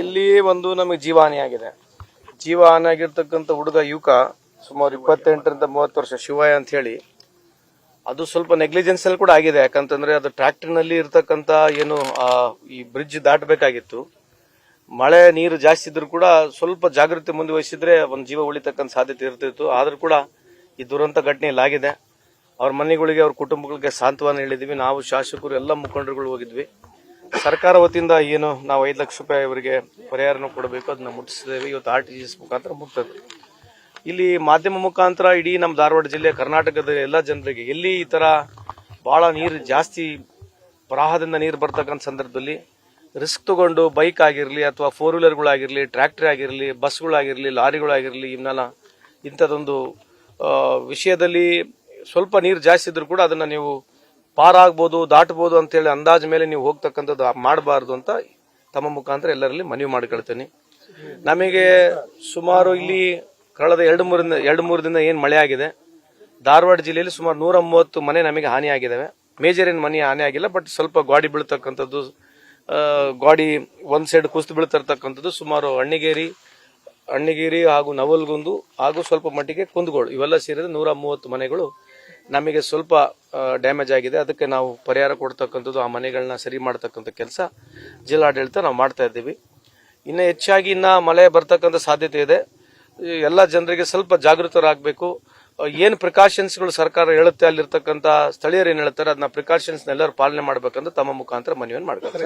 ಇಲ್ಲಿ ಒಂದು ನಮಗೆ ಜೀವಹಾನಿ ಆಗಿದೆ. ಜೀವಹಾನಿ ಆಗಿರ್ತಕ್ಕಂಥ ಹುಡುಗ ಯುವಕ ಸುಮಾರು ಇಪ್ಪತ್ತೆಂಟರಿಂದ ಮೂವತ್ತು ವರ್ಷ ಶಿವಯ್ಯ ಅಂತ ಹೇಳಿ, ಅದು ಸ್ವಲ್ಪ ನೆಗ್ಲಿಜೆನ್ಸ್ ಅಲ್ಲಿ ಕೂಡ ಆಗಿದೆ. ಯಾಕಂತಂದ್ರೆ ಅದು ಟ್ರ್ಯಾಕ್ಟರ್ನಲ್ಲಿ ಇರ್ತಕ್ಕಂಥ ಏನು ಈ ಬ್ರಿಡ್ಜ್ ದಾಟಬೇಕಾಗಿತ್ತು. ಮಳೆ, ನೀರು ಜಾಸ್ತಿ ಇದ್ರೂ ಕೂಡ ಸ್ವಲ್ಪ ಜಾಗೃತಿ ಮುಂದುವಹಿಸಿದ್ರೆ ಒಂದು ಜೀವ ಉಳಿತಕ್ಕಂಥ ಸಾಧ್ಯತೆ ಇರ್ತಿತ್ತು. ಆದರೂ ಕೂಡ ಈ ದುರಂತ ಘಟನೆ ಆಗಿದೆ. ಅವ್ರ ಮನೆಗಳಿಗೆ, ಅವ್ರ ಕುಟುಂಬಗಳಿಗೆ ಸಾಂತ್ವನ ಹೇಳಿದ್ವಿ. ನಾವು ಶಾಸಕರು ಎಲ್ಲ ಮುಖಂಡರುಗಳು ಹೋಗಿದ್ವಿ. ಸರ್ಕಾರ ವತಿಯಿಂದ ಏನು ನಾವು ಐದು ಲಕ್ಷ ರೂಪಾಯಿ ಅವರಿಗೆ ಪರಿಹಾರನ ಕೊಡಬೇಕು, ಅದನ್ನ ಮುಟ್ಟಿಸಿದ್ದೇವೆ. ಇವತ್ತು ಆರ್ ಟಿ ಜಿ ಎಸ್ ಮುಖಾಂತರ ಮುಟ್ತದೆ ಇಲ್ಲಿ ಮಾಧ್ಯಮ ಮುಖಾಂತರ ಇಡೀ ನಮ್ಮ ಧಾರವಾಡ ಜಿಲ್ಲೆ ಕರ್ನಾಟಕದ ಎಲ್ಲ ಜನರಿಗೆ ಎಲ್ಲಿ ಈ ತರ ಭಾಳ ನೀರು ಜಾಸ್ತಿ ಪ್ರವಾಹದಿಂದ ನೀರು ಬರ್ತಕ್ಕಂಥ ಸಂದರ್ಭದಲ್ಲಿ ರಿಸ್ಕ್ ತಗೊಂಡು ಬೈಕ್ ಆಗಿರಲಿ ಅಥವಾ ಫೋರ್ ವೀಲರ್ಗಳಾಗಿರಲಿ ಟ್ರ್ಯಾಕ್ಟರ್ ಆಗಿರಲಿ ಬಸ್ಗಳಾಗಿರಲಿ ಲಾರಿಗಳಾಗಿರಲಿ ಇವನ್ನೆಲ್ಲ ಇಂಥದ್ದೊಂದು ವಿಷಯದಲ್ಲಿ ಸ್ವಲ್ಪ ನೀರು ಜಾಸ್ತಿ ಇದ್ದರೂ ಕೂಡ ಅದನ್ನ ನೀವು ಪಾರಾಗ್ಬೋದು ದಾಟಬಹುದು ಅಂತೇಳಿ ಅಂದಾಜ ಮೇಲೆ ನೀವು ಹೋಗ್ತಕ್ಕಂಥದ್ದು ಮಾಡಬಾರ್ದು ಅಂತ ತಮ್ಮ ಮುಖಾಂತರ ಎಲ್ಲರಲ್ಲಿ ಮನವಿ ಮಾಡ್ಕೊಳ್ತೀನಿ. ನಮಗೆ ಸುಮಾರು ಇಲ್ಲಿ ಕಳೆದ ಎರಡು ಮೂರಿಂದ, ಎರಡು ಮೂರು ದಿನ ಏನು ಮಳೆ ಆಗಿದೆ. ಧಾರವಾಡ ಜಿಲ್ಲೆಯಲ್ಲಿ ಸುಮಾರು ನೂರ ಮೂವತ್ತು ಮನೆ ನಮಗೆ ಹಾನಿ ಆಗಿದ್ದಾವೆ. ಮೇಜರ್ ಏನು ಮನೆ ಹಾನಿ ಆಗಿಲ್ಲ ಬಟ್ ಸ್ವಲ್ಪ ಗಾಡಿ ಬೀಳ್ತಕ್ಕಂಥದ್ದು ಗಾಡಿ ಒಂದು ಸೈಡ್ ಕುಸಿದು ಬೀಳ್ತಿರ್ತಕ್ಕಂಥದ್ದು ಸುಮಾರು ಅಣ್ಣಿಗೇರಿ ಅಣ್ಣಿಗೇರಿ ಹಾಗೂ ನವಲ್ಗುಂದು ಹಾಗೂ ಸ್ವಲ್ಪ ಮಟ್ಟಿಗೆ ಕುಂದಗೋಳು, ಇವೆಲ್ಲ ಸೇರಿದ್ರೆ ನೂರ ಮೂವತ್ತು ಮನೆಗಳು ನಮಗೆ ಸ್ವಲ್ಪ ಡ್ಯಾಮೇಜ್ ಆಗಿದೆ. ಅದಕ್ಕೆ ನಾವು ಪರಿಹಾರ ಕೊಡ್ತಕ್ಕಂಥದ್ದು ಆ ಮನೆಗಳನ್ನ ಸರಿ ಮಾಡ್ತಕ್ಕಂಥ ಕೆಲಸ ಜಿಲ್ಲಾಡಳಿತ ನಾವು ಮಾಡ್ತಾ ಇದ್ದೀವಿ. ಇನ್ನು ಹೆಚ್ಚಾಗಿ ಇನ್ನ ಮಳೆ ಬರ್ತಕ್ಕಂಥ ಸಾಧ್ಯತೆ ಇದೆ. ಎಲ್ಲ ಜನರಿಗೆ ಸ್ವಲ್ಪ ಜಾಗೃತರಾಗಬೇಕು. ಏನು ಪ್ರಿಕಾಷನ್ಸ್ಗಳು ಸರ್ಕಾರ ಹೇಳುತ್ತೆ ಅಲ್ಲಿರ್ತಕ್ಕಂಥ ಸ್ಥಳೀಯರು ಏನು ಹೇಳ್ತಾರೆ, ಅದನ್ನ ಪ್ರಿಕಾಷನ್ಸ್ನೆಲ್ಲರೂ ಪಾಲನೆ ಮಾಡಬೇಕಂತ ತಮ್ಮ ಮುಖಾಂತರ ಮನವಿಯನ್ನು ಮಾಡ್ತಾರೆ